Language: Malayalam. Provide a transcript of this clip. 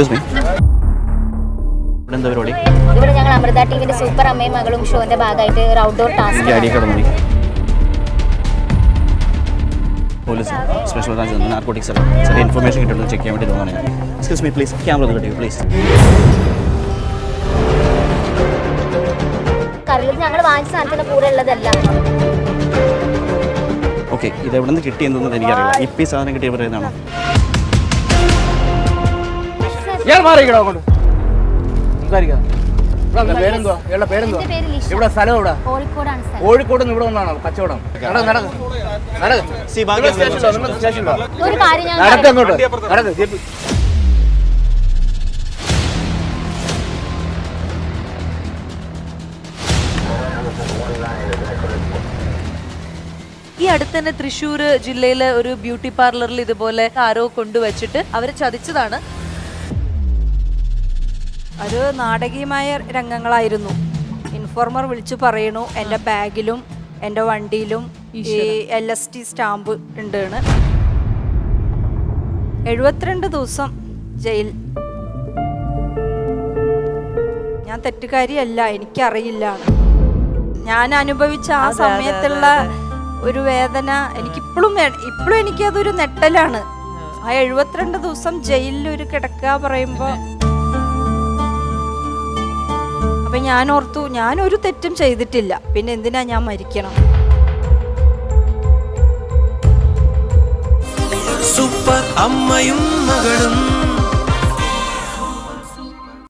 എക്സ്ക്യൂസ് മീ ഇവിടെ എന്താ പരിപാടി? ഇവിടെ ഞങ്ങൾ അമൃത ടിവിന്റെ സൂപ്പർ അമ്മയും മകളും ഷോന്റെ ഭാഗമായിട്ട് ഒരു ഔട്ട്ഡോർ ടാസ്ക് കാർഡ് മതി പോലീസ് സ്പെഷ്യൽ ബ്രാഞ്ച് നാർക്കോട്ടിക്സ് അല്ല ചെറിയ ഇൻഫർമേഷൻ കിട്ടുന്നത് ചെക്ക് ചെയ്യാൻ വേണ്ടി തോന്നുന്നു എക്സ്ക്യൂസ് മീ പ്ലീസ് ക്യാമറ ഒന്ന് കിട്ടിയോ പ്ലീസ് കറിയിൽ ഞങ്ങൾ വാങ്ങിച്ച സാധനത്തിന് കൂടെ ഉള്ളതല്ല. ഓക്കെ ഇത് എവിടെ നിന്ന് കിട്ടിയെന്നൊന്നും എനിക്കറിയില്ല. ഇപ്പം ഈ സാധനം കിട്ടിയ പറയുന്നതാണോ ഇയാൾ മാറിക്കടോ അങ്ങോട്ട്. സംസാരിക്കാം. പേരെന്തുവാ? ഇയാളുടെ പേരെന്തുവാ? ഇവിടെ സ്ഥലം കോഴിക്കോട് വന്നാണോ? കച്ചവടം. നടക്ക്. ഈ അടുത്ത് തന്നെ തൃശ്ശൂർ ജില്ലയിലെ ഒരു ബ്യൂട്ടി പാർലറിൽ ഇതുപോലെ ആരോ കൊണ്ടുവച്ചിട്ട് അവരെ ചതിച്ചതാണ്. അത് നാടകീയമായ രംഗങ്ങളായിരുന്നു. ഇൻഫോർമർ വിളിച്ചു പറയണു എന്റെ ബാഗിലും എന്റെ വണ്ടിയിലും ഈ എൽ എസ് ടി സ്റ്റാമ്പ് ഉണ്ടാണ് എഴുപത്തിരണ്ട് ദിവസം ജയിൽ. ഞാൻ തെറ്റുകാരിയല്ല എനിക്കറിയില്ല ഞാൻ അനുഭവിച്ച ആ സമയത്തുള്ള ഒരു വേദന എനിക്കിപ്പോഴും ഇപ്പോഴും എനിക്കതൊരു നെട്ടലാണ് ആ. എഴുപത്തിരണ്ട് ദിവസം ജയിലിൽ ഒരു കിടക്കുക പറയുമ്പോൾ അപ്പൊ ഞാൻ ഓർത്തു ഞാൻ ഒരു തെറ്റും ചെയ്തിട്ടില്ല. പിന്നെ എന്തിനാ ഞാൻ മരിക്കണം? സൂപ്പർ അമ്മയും മകളും